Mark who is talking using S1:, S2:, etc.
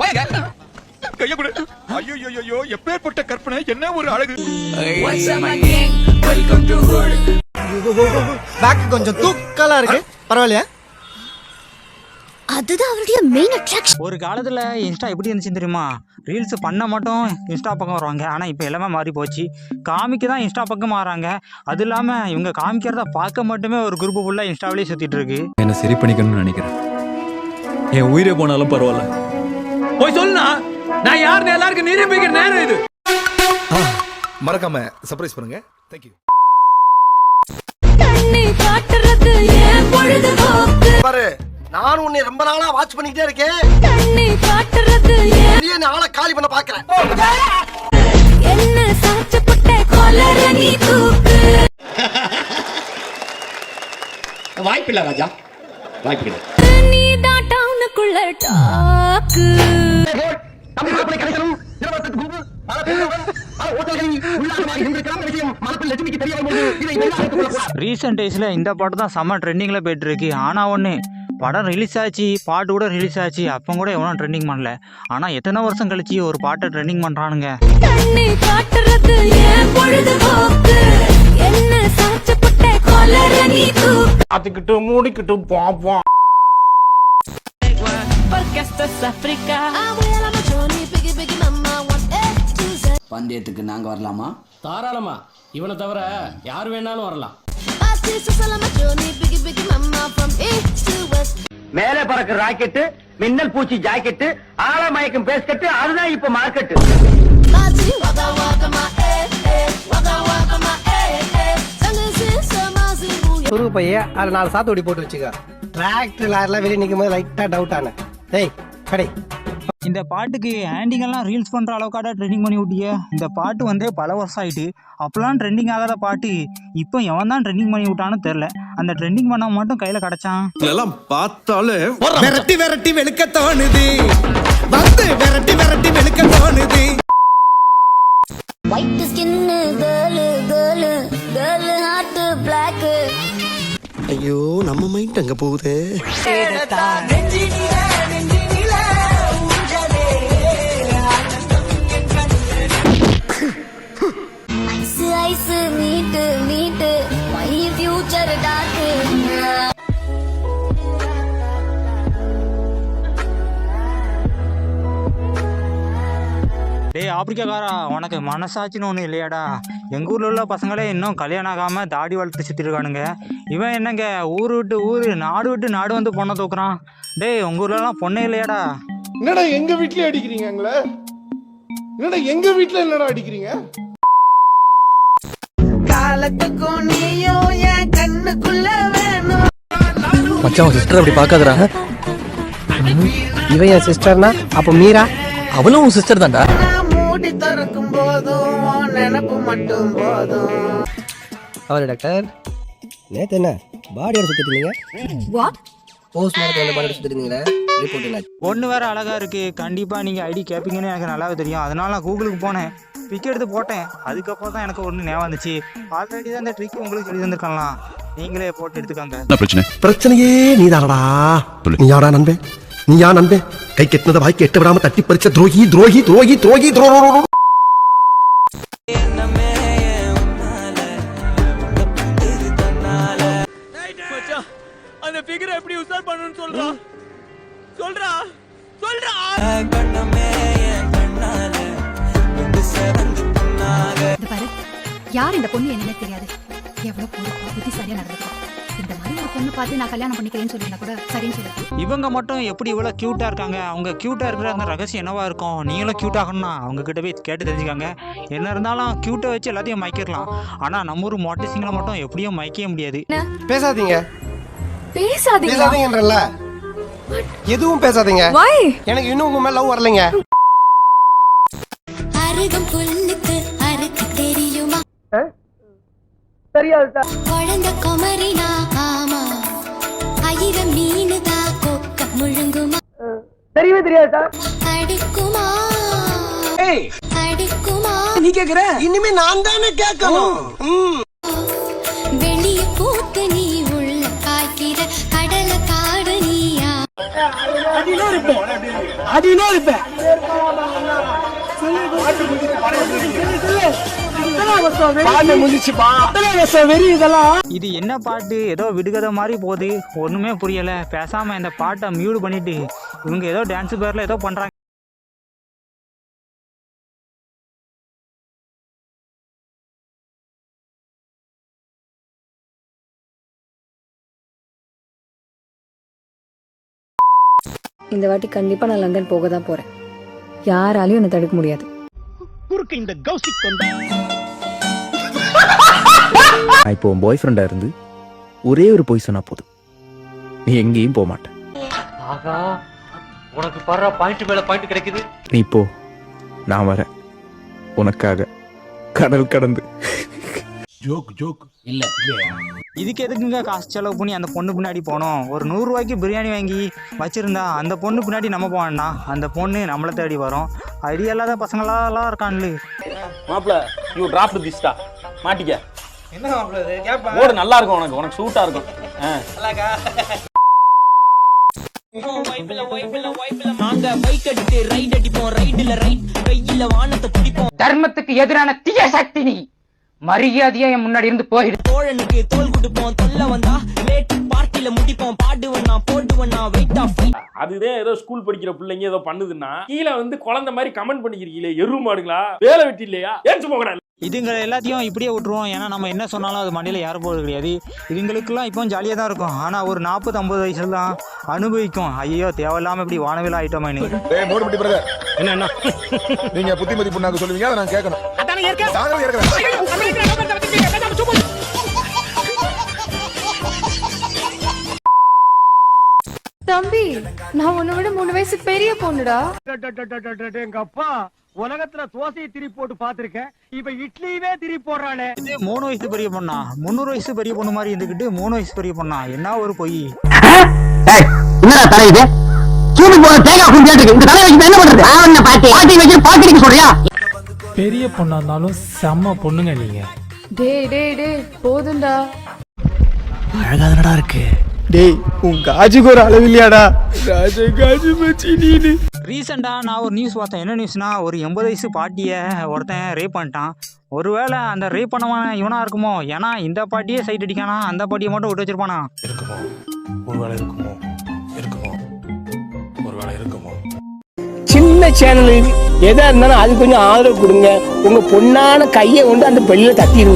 S1: வாங்க கைய கொடு. ஐயோ ஐயோ எப்பேற்பட்ட கற்பனை என்ன ஒரு அழகு.
S2: பேக் கொஞ்சம் தூக்கலா இருக்கு. பரவாயில்லையா?
S3: அதுதான் அவருடைய மெயின் அட்ராக்ஷன்
S4: ஒரு காலத்தில் இன்ஸ்டா எப்படி இருந்துச்சு தெரியுமா? ரீல்ஸ் பண்ண மட்டும் இன்ஸ்டா பக்கம் வருவாங்க. ஆனால் இப்போ எல்லாமே மாறி போச்சு. காமிக்க தான் இன்ஸ்டா பக்கம் மாறாங்க அது இல்லாமல் இவங்க காமிக்கிறத பார்க்க மட்டுமே ஒரு குரூப் ஃபுல்லாக இன்ஸ்டாவிலே சுற்றிட்டு இருக்கு.
S5: என்ன சரி பண்ணிக்கணும்னு நினைக்கிறேன். என் உயிரே போனாலும் பரவாயில்ல.
S6: போய் சொல்லுனா நான் யாருன்னு எல்லாருக்கும் நிரூபிக்கிற நேரம் இது.
S7: மறக்காம சர்ப்ரைஸ் பண்ணுங்க. தேங்க்யூ
S2: பாரு நான் உன்னை ரொம்ப நாளா வாட்ச் பண்ணிக்கிட்டே இருக்கேன்.
S3: தண்ணி காட்டுறது ஏன்?
S2: நீ ஆளை காலி பண்ண பாக்குறேன்
S3: என்ன சாச்சப்பட்ட கொலர நீ தூக்கு?
S6: வாய்ப்பில்லை ராஜா. வாய்ப்பில்லை.
S3: டவுனுக்குள்ள டாக்கு
S4: ரீசெண்ட் டேஸில் இந்த பாட்டு தான் செம்ம ட்ரெண்டிங்கில் போயிட்டு இருக்கு ஆனால் ஒன்று படம் ரிலீஸ் ஆச்சு பாட்டு கூட ரிலீஸ் ஆச்சு. அப்போ கூட எவனும் ட்ரெண்டிங் பண்ணல. ஆனால் எத்தனை வருஷம் கழிச்சு ஒரு பாட்டை ட்ரெண்டிங் பண்ணுறானுங்க
S3: தண்ணி காட்டுறது ஏன் தூக்கு
S6: பார்த்துக்கிட்டு மூடிக்கிட்டு பாப்போம்
S8: பந்தயத்துக்கு நாங்க வரலாமா?
S9: தாராளமா. இவனை தவிர யார் வேணாலும் வரலாம்.
S8: மேலே பறக்கிற ராக்கெட்டு மின்னல் பூச்சி ஜாக்கெட்டு ஆழ மயக்கும் பேஸ்கெட்டு அதுதான் இப்ப மார்க்கெட்டு
S2: துருவு பைய அதுல நாலு சாத்துக்குடி போட்டு வச்சுக்க. டிராக்டர் லாரிலாம் வெளியே நிற்கும் போது லைட்டா டவுட் ஆன டேய் கடை
S4: இந்த பாட்டுக்கு ஆண்டிங்கெல்லாம் ரீல்ஸ் பண்ணுற அளவுக்காட ட்ரெண்டிங் பண்ணி விட்டிய. இந்த பாட்டு வந்து பல வருஷம் ஆயிட்டு அப்போலாம் ட்ரெண்டிங் ஆகாத பாட்டு இப்போ எவன் தான் ட்ரெண்டிங் பண்ணி விட்டான்னு தெரில அந்த ட்ரெண்டிங் பண்ண மட்டும் கையில் கிடச்சான்.
S7: எல்லாம் பார்த்தாலே
S2: விரட்டி விரட்டி வெளுக்க தோணுது. வந்து விரட்டி விரட்டி வெளுக்க தோணுது.
S3: White skin girl girl girl heart black
S2: ஐயோ நம்ம மைண்ட் அங்க போகுது?
S4: ஆப்பிரிக்காக்காரா? உனக்கு மனசாட்சின்னு ஒன்றும் இல்லையாடா. எங்கள் ஊரில் உள்ள பசங்களே இன்னும் கல்யாணம் ஆகாமல் தாடி வளர்த்து சுற்றிட்டு இருக்கானுங்க இவன் என்னங்க ஊர் விட்டு ஊர் நாடு விட்டு நாடு வந்து பொண்ணை தூக்குறான். டேய் உங்கள் ஊர்லலாம் பொண்ணே இல்லையாடா.
S10: என்னடா எங்க வீட்லயே அடிக்கிறீங்க எங்களை? என்னடா எங்க வீட்ல என்னடா அடிக்கிறீங்க?
S5: மச்சான் சிஸ்டர் அப்படி பார்க்காதடா.
S2: இவன் என் சிஸ்டர்னா அப்ப மீரா?
S5: அவளும் உன் சிஸ்டர் தான்டா.
S2: அவரு டாக்டர். நேத்து என்ன? பாடியோட சுத்திட்டீங்க
S3: வாட்
S2: போஸ்ட் மார்க் வந்து பாடி சுத்திட்டீங்களே ரிப்போர்ட் என்ன?
S4: பொண்ணு வேறு அழகாக இருக்குது கண்டிப்பாக நீங்கள் ஐடி கேட்பீங்கன்னு எனக்கு நல்லாவே தெரியும். அதனால நான் கூகுளுக்கு போனேன். பிக் எடுத்து போட்டேன். அதுக்கப்புறம் தான் எனக்கு ஒன்று ஞாபகம் வந்துச்சு. ஆல்ரெடி தான் இந்த ட்ரிக் உங்களுக்கு சொல்லி தந்திருக்கலாம். நீங்களே போட்டு எடுத்துக்கோங்க.
S7: பிரச்சனையே நீதானடா. நீ யாரா நண்பே? நீ யா நண்பே? கை கெட்டினத வாய் கெட்ட விடாம தட்டி பறிச்ச துரோகி துரோகி துரோகி துரோகி துரோகி
S6: அந்த ஃபிகரை எப்படி உசார் பண்ணணும்னு சொல்றா சொல்றா சொல்றா
S11: இது பாரு யார் இந்த பொண்ணு என்னன்னு தெரியாது. எவ்வளவு பொறுப்பா புத்திசாலியா நடந்துக்கா. ஒரு பொண்ணு பார்த்து நான் கல்யாணம் பண்ணிக்கிறேன்னு சொல்லிருந்தா கூட சரின்னு சொல்லிருக்கேன்
S4: இவங்க மட்டும் எப்படி இவ்வளோ க்யூட்டாக இருக்காங்க? அவங்க க்யூட்டாக இருக்கிற அந்த ரகசியம் என்னவா இருக்கும்? நீங்களும் க்யூட் ஆகணும்னா அவங்க கிட்ட போய் கேட்டு தெரிஞ்சுக்காங்க. என்ன இருந்தாலும் க்யூட்டை வச்சு எல்லாத்தையும் மயக்கிடலாம். ஆனால் நம்ம ஊர் மொட்டை சிங்களை மட்டும் எப்படியும் மயக்கவே முடியாது.
S2: பேசாதீங்க.
S3: பேசாதீங்க
S2: பேசாதீங்கன்றல எதுவும் பேசாதீங்க.
S3: வை
S2: எனக்கு இன்னும் உங்க மேல லவ் வரலைங்க.
S3: அருகம் புல்லுக்கு
S2: தெரியாது
S3: குழந்தை குமரினா ஆமா ஆயிரம் மீனுதா கொக்க முழுங்குமா?
S2: தெரியவே தெரியாது சார்
S3: அடுக்குமா அடுக்குமா
S2: நீ கேக்குற? இனிமே நான் தானே கேட்கணும்.
S3: வெளிய பூத்து நீ உள்ள காய்க்கிற கடல காடு நீயா?
S4: இது என்ன பாட்டு? ஏதோ விடுகதை மாதிரி போகுது. ஒன்றுமே புரியலை. பேசாமல் இந்த பாட்டை மியூட் பண்ணிட்டு இவங்க ஏதோ டான்ஸ் பேரில் ஏதோ பண்ணுறாங்க
S11: இந்த வாட்டி கண்டிப்பா நான் லண்டன் போக தான் போறேன். யாராலையும் என்னை தடுக்க முடியாது.
S5: நான் இப்போ உன் பாய் ஃப்ரெண்டா இருந்து ஒரே ஒரு பொய் சொன்னா போதும். நீ எங்கேயும் போக மாட்டேன்
S8: ஆகா உனக்கு படுற பாயிண்ட் மேல பாயிண்ட் கிடைக்குது.
S5: நீ போ. நான் வரேன். உனக்காக கடல் கடந்து.
S4: இதுக்கு எதுக்குங்க காசு செலவு பண்ணி அந்த பொண்ணு பின்னாடி போனோம்? ஒரு நூறுரூவாய்க்கு பிரியாணி வாங்கி வச்சிருந்தா அந்த பொண்ணு பின்னாடி நம்ம போவேன்னா அந்த பொண்ணு நம்மளை தேடி வரும். ஐடியா இல்லாத பசங்களாலாம் இருக்கான்ல
S9: மாப்பிள யூ டிராப் திஸ்டா மாட்டிக்க. என்ன மாப்பிள ஓடு நல்லா இருக்கும் உனக்கு. உனக்கு சூட்டா இருக்கும்.
S8: தர்மத்துக்கு எதிரான தீய சக்தி நீ. மரியாதையா என் முன்னாடி இருந்து போயிடு.
S12: தோழனுக்கு தோல் கொடுப்போம் தொல்ல வந்தா லேட் பார்ட்டில முடிப்போம். பாடுவன் போடுவன் வெயிட் ஆஃப்
S6: அதுதான் ஏதோ ஸ்கூல் படிக்கிற பிள்ளைங்க ஏதோ பண்ணுதுன்னா கீழே வந்து குழந்தை மாதிரி கமெண்ட் பண்ணிக்கிறீங்களே எரு மாடுங்களா? வேலை வெட்டி இல்லையா? ஏன் சும்மா
S4: இதுங்க எல்லாத்தையும் இப்படியே விட்டுருவோம். ஏன்னா நம்ம என்ன சொன்னாலும் அது மண்டையில் ஏற போகிறது கிடையாது. இதுங்களுக்கெல்லாம் இப்போ ஜாலியாக தான் இருக்கும். ஆனால் ஒரு நாற்பது ஐம்பது வயசுல தான் அனுபவிக்கும். ஐயோ தேவையில்லாமல் இப்படி வானவில் ஆயிட்டோமே நீ
S10: என்ன
S1: நீங்க புத்திமதி புண்ணாக்கு சொல்லுவீங்க அதை நான் கேட்கணும்.
S11: தம்பி நான் உன்னை விட மூணு வயசு பெரிய பொண்ணுடா.
S8: எங்க அப்பா. உலகத்துல தோசையை திரி போட்டு பாத்திருக்கேன் இப்ப இட்லியவே திரி போடுறானே
S4: இது மூணு வயசு பெரிய பொண்ணா? முந்நூறு வயசு பெரிய பொண்ணு மாதிரி இருந்துக்கிட்டு மூணு வயசு பெரிய பொண்ணா? என்ன ஒரு பொய்?
S8: என்னடா தலை இது? சூடு போற தேங்காய் குண்டியாட்டு இந்த தலை வச்சு என்ன பண்றது? ஆவண்ண பாட்டி. பாட்டி வச்சு பாட்டிக்கு சொல்றியா?
S9: பெரிய பொண்ணா இருந்தாலும் செம்ம பொண்ணுங்க நீங்க.
S11: டேய் டேய் டேய் போதும்டா.
S7: அழகாதனடா இருக்கு.
S10: டேய் உன் காஜுக்கு ஒரு அளவு இல்லையாடா? ராஜ காஜு மச்சி நீனு.
S4: ரீசெண்டாக நான் ஒரு நியூஸ் பார்த்தேன். என்ன நியூஸ்னா ஒரு எண்பது வயசு பாட்டியை ஒருத்தன் ரேப் பண்ணிட்டான். ஒருவேளை அந்த ரேப் பண்ணவன் இவனா இருக்குமோ? ஏன்னா இந்த பாட்டியே சைட் அடிக்கானா? அந்த பாட்டியை மட்டும் விட்டு வச்சிருப்பானா?
S10: இருக்குமோ? ஒருவேளை இருக்குமோ? இருக்குமோ? ஒருவேளை இருக்குமோ?
S8: சின்ன சேனல் எதா இருந்தாலும் அது கொஞ்சம் ஆதரவு கொடுங்க. உங்க பொண்ணான கையை கொண்டு அந்த பெல்லில தட்டிடுங்க